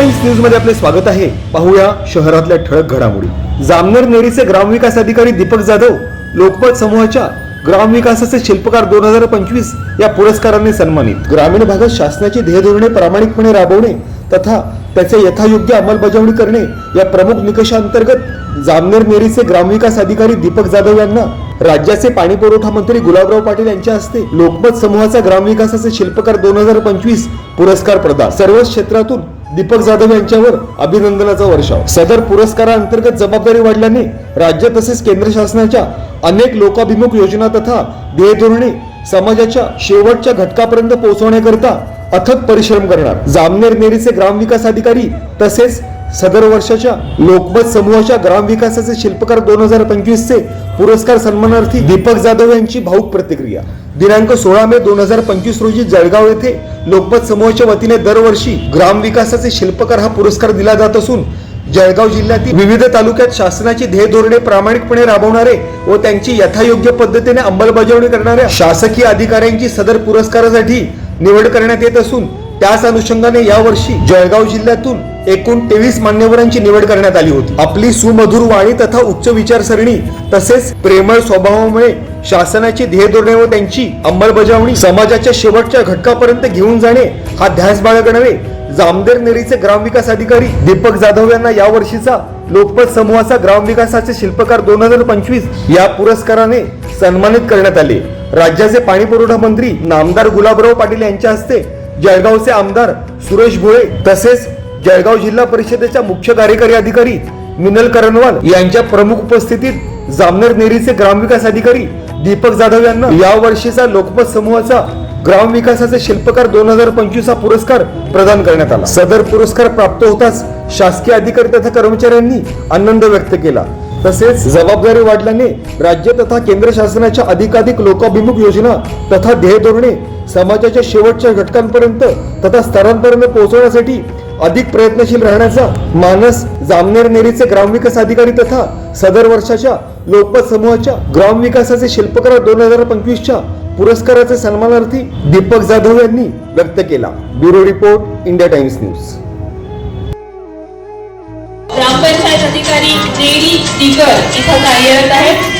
न्यूजमध्ये आपले स्वागत आहे. पाहूया शहरातल्या ठळक घडामोडी. जामनेर नेरीचे ग्रामविकास अधिकारी दीपक जाधव लोकमत समूहाच्या ग्रामविकासाचे शिल्पकार दोन हजार पंचवीस या पुरस्काराने सन्मानित. ग्रामीण भागात शासनाची ध्येयधोरणे प्रामाणिकपणे राबवणे तथा त्याचे यथायोग्य अंमलबजावणी करणे या प्रमुख निकषांतर्गत जामनेर नेरीचे ग्रामविकास अधिकारी दीपक जाधव यांना राज्याचे पाणी पुरवठा मंत्री गुलाबराव पाटील यांच्या हस्ते लोकमत समूहाचा ग्रामविकासाचे शिल्पकार दोन हजार पंचवीस पुरस्कार प्रदान. सर्व क्षेत्रातून दीपक जाधव यांच्यावर अभिनंदनाचा वर्षाव सदर पुरस्काराअंतर्गत जबाबदारी वाढल्याने राज्य तसेच केंद्र शासनाच्या अनेक लोकाभिमुख योजना तथा ध्येयधोरणे समाजाच्या शेवटच्या घटकापर्यंत पोहोचवण्याकरिता अथक परिश्रम करणार. जामनेर नेरीचे ग्रामविकास अधिकारी तसेच सदर वर्षाच्या लोकमत समूहाच्या ग्रामविकासाचे शिल्पकार दोन हजार पंचवीसचे पुरस्कार सन्मानार्थी दीपक जाधव यांची भाऊक प्रतिक्रिया. दिनांक सोळा मे दोन हजार पंचवीस रोजी जळगाव येथे लोकमत समूहाच्या वतीने दरवर्षी ग्रामविकासाचे शिल्पकार हा पुरस्कार दिला जात असून जळगाव जिल्ह्यातील विविध तालुक्यात शासनाची ध्येय धोरणे प्रामाणिकपणे राबवणारे व त्यांची यथायोग्य पद्धतीने अंमलबजावणी करणाऱ्या शासकीय अधिकाऱ्यांची सदर पुरस्कारासाठी निवड करण्यात येत असून त्याच अनुषंगाने यावर्षी जळगाव जिल्ह्यातून एकूण तेवीस मान्यवरांची निवड करण्यात आली होती. आपली सुमधुर वाणी तथा उच्च विचारसरणी तसेच प्रेमळ स्वभावामुळे शासनाची ध्येय धोरणे व त्यांची अंमलबजावणी समाजाच्या शेवटच्या घटकापर्यंत घेऊन जाणे हा ध्यास बाळगणारे जामदेर नेरीचे ग्रामविकास अधिकारी दीपक जाधव यांना या वर्षीचा लोकमत समूहाचा ग्रामविकासाचे शिल्पकार दोन हजार पंचवीस या पुरस्काराने सन्मानित करण्यात आले. राज्याचे पाणी पुरवठा मंत्री नामदार गुलाबराव पाटील यांच्या हस्ते जळगावचे आमदार सुरेश भोळे तसेच जळगाव जिल्हा परिषदेच्या मुख्य कार्यकारी अधिकारी मिनल करणवाल यांच्या प्रमुख उपस्थितीत जामनेर नेरीचे ग्रामविकास अधिकारी दीपक जाधव यांना या वर्षीचा लोकमत समूहाचा ग्राम विकासाचे शिल्पकार दोन हजार पंचवीस हा पुरस्कार प्रदान करण्यात आला. सदर पुरस्कार प्राप्त होताच शासकीय अधिकारी तथा कर्मचाऱ्यांनी आनंद व्यक्त केला. तसेच जबाबदारी वाढल्याने राज्य तथा केंद्र शासनाच्या अधिकाधिक लोकाभिमुख योजना तथा ध्येय धोरणे समाजाच्या शेवटच्या घटकांपर्यंत तथा स्तरांपर्यंत पोहोचवण्यासाठी अधिक प्रयत्नशील राहण्याचा मानस जामनेर नेरीचे ग्रामविकास अधिकारी तथा सदर वर्षाच्या लोकमत समूहाच्या ग्रामविकासाचे शिल्पकार दोन हजार पंचवीसच्या पुरस्काराचे सन्मानार्थी दीपक जाधव यांनी व्यक्त केला. Bureau report India times news. ग्रामपंचायत अधिकारी इथं कार्यरत आहेत.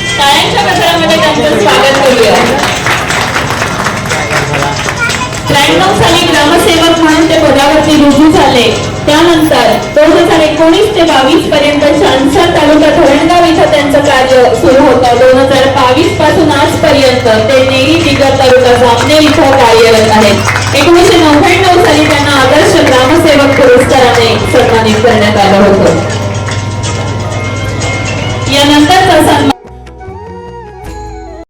बावीस पर्यंत चांदसर तालुका धरणगाव इथं त्यांचं कार्य सुरू होतं. दोन हजार बावीसपासून आजपर्यंत ते नेही दिगर तालुका जामने इथं कार्यरत आहेत. एकोणीसशे नव्याण्णव साली त्यांना आदर्श ग्रामसेवक पुरस्काराने सन्मानित करण्यात आलं होतं.